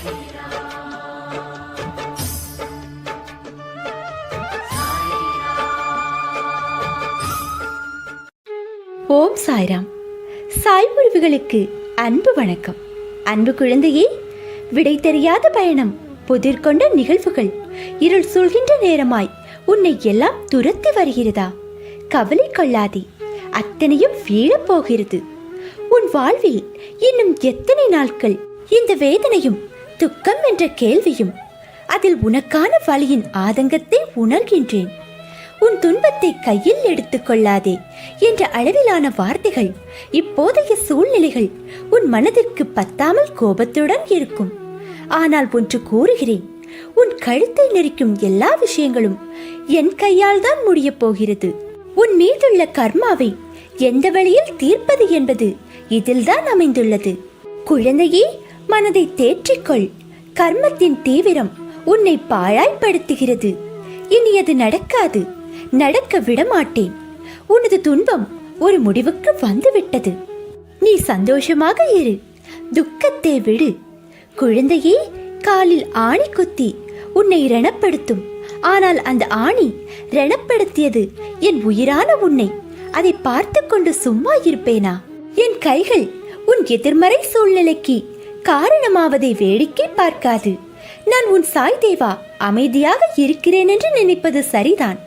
ஓம் சாய்ராம். சாய் உறவுகளுக்கு அன்பு வணக்கம். அன்பு குழந்தையே விடை தெரியாத பயணம் புதிர் கொண்ட நிகழ்வுகள் இருள் சூழ்கின்ற நேரமாய் உன்னை எல்லாம் துரத்தி வருகிறதா? கவலை கொள்ளாதே அத்தனையும் வீழப் போகிறது. உன் வாழ்வில் இன்னும் எத்தனை நாட்கள் இந்த வேதனையும் துக்கம் என்ற கேள்வியும் அதில் உனக்கான வழியின் ஆதங்கத்தை உணர்கின்றேன். உன் துன்பத்தை கையில் எடுத்துக் கொள்ளாதே என்ற அளவிலான வார்த்தைகள் இப்போதைய சூழ்நிலைகள் உன் மனதிற்கு பத்தாமல் கோபத்துடன் இருக்கும். ஆனால் ஒன்று கூறுகிறேன் உன் கழுத்தை நெரிக்கும் எல்லா விஷயங்களும் என் கையால் தான் முடியப் போகிறது. உன் மீதுள்ள கர்மாவை எந்த வழியில் தீர்ப்பது என்பது இதில்தான் அமைந்துள்ளது. குழந்தையே மனதை தேற்றிக்கொள். கர்மத்தின் தீவிரம் உன்னை பாழாய்ப்படுத்துகிறது. இனி அது நடக்காது. நடக்க விடமாட்டேன். உனது துன்பம் ஒரு முடிவுக்கு வந்துவிட்டது. நீ சந்தோஷமாக இரு. துக்கத்தை விடு. குழந்தையே காலில் ஆணி குத்தி உன்னை ரணப்படுத்தும். ஆனால் அந்த ஆணி ரணப்படுத்தியது என் உயிரான உன்னை. அதை பார்த்து கொண்டு சும்மா இருப்பேனா? என் கைகள் உன் எதிர்மறை சூழ்நிலைக்கு காரணமாவதை வேடிக்கை பார்க்காது. நான் உன் சாய் தேவா அமைதியாக இருக்கிறேன் என்று நினைப்பது சரிதான்.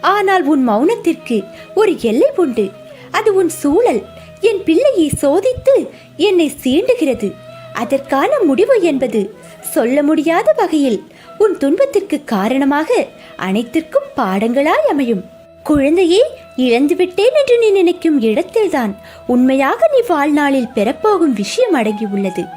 ஆனால் உன் மௌனத்திற்கு ஒரு எல்லை உண்டு. அது உன் சூழல். என் பிள்ளையை சோதித்து என்னை சீண்டுகிறது. அதற்கான முடிவு என்பது சொல்ல முடியாத வகையில் உன் துன்பத்திற்கு காரணமாக அனைத்திற்கும் பாடங்களாய் அமையும். குழந்தையே இழந்துவிட்டேன் என்று நீ நினைக்கும் இடத்தில்தான். உண்மையாக நீ வாழ்நாளில் பெறப்போகும் விஷயம் அடங்கியுள்ளது.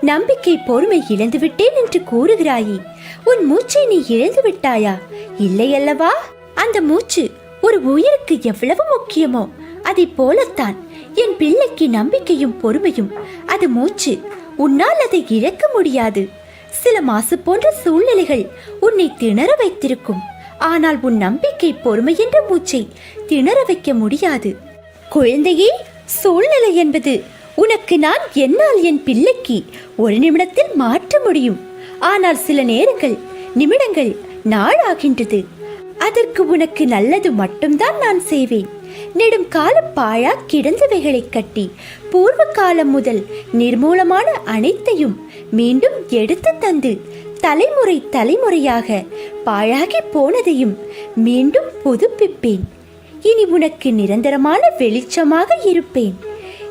நம்பிக்கை பொறுமை இழந்துவிட்டேன் என்று கூறுகிறாயே உன் மூச்சை நீ இழந்து விட்டாயா? இல்லை அல்லவா? அந்த மூச்சு ஒரு உயிருக்கு எவ்வளவு முக்கியமோ அதை போலத்தான். என் பிள்ளைக்கு நம்பிக்கையும் பொறுமையும் அது மூச்சு. உன்னால் அதை இழக்க முடியாது. சில மாசு போன்ற சூழ்நிலைகள் உன்னை திணற வைத்திருக்கும். ஆனால் உன் நம்பிக்கை பொறுமை என்ற மூச்சை திணற வைக்க முடியாது. குழந்தையே சூழ்நிலை என்பது உனக்கு நான் என்னால் என் பிள்ளைக்கு ஒரு நிமிடத்தில் மாற்ற முடியும். ஆனால் சில நேரங்கள் நிமிடங்கள் நாளாகின்றது. அதற்கு உனக்கு நல்லது மட்டும்தான் நான் செய்வேன். நெடும் கால பாழா கிடந்தவைகளை கட்டி பூர்வ காலம் முதல் நிர்மூலமான அனைத்தையும் மீண்டும் எடுத்து தந்து தலைமுறை தலைமுறையாக பாழாகி போனதையும் மீண்டும் புதுப்பிப்பேன். இனி உனக்கு நிரந்தரமான வெளிச்சமாக இருப்பேன்.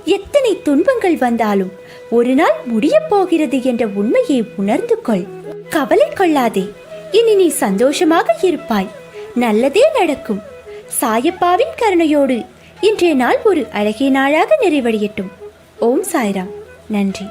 எத்தனை துன்பங்கள் வந்தாலும் ஒரு நாள் முடியப் போகிறது என்ற உண்மையை உணர்ந்து கொள். கவலை கொள்ளாதே. இனி நீ சந்தோஷமாக இருப்பாய். நல்லதே நடக்கும். சாயப்பாவின் கருணையோடு இன்றைய நாள் ஒரு அழகிய நாளாக நிறைவடையட்டும். ஓம் சாய்ராம். நன்றி.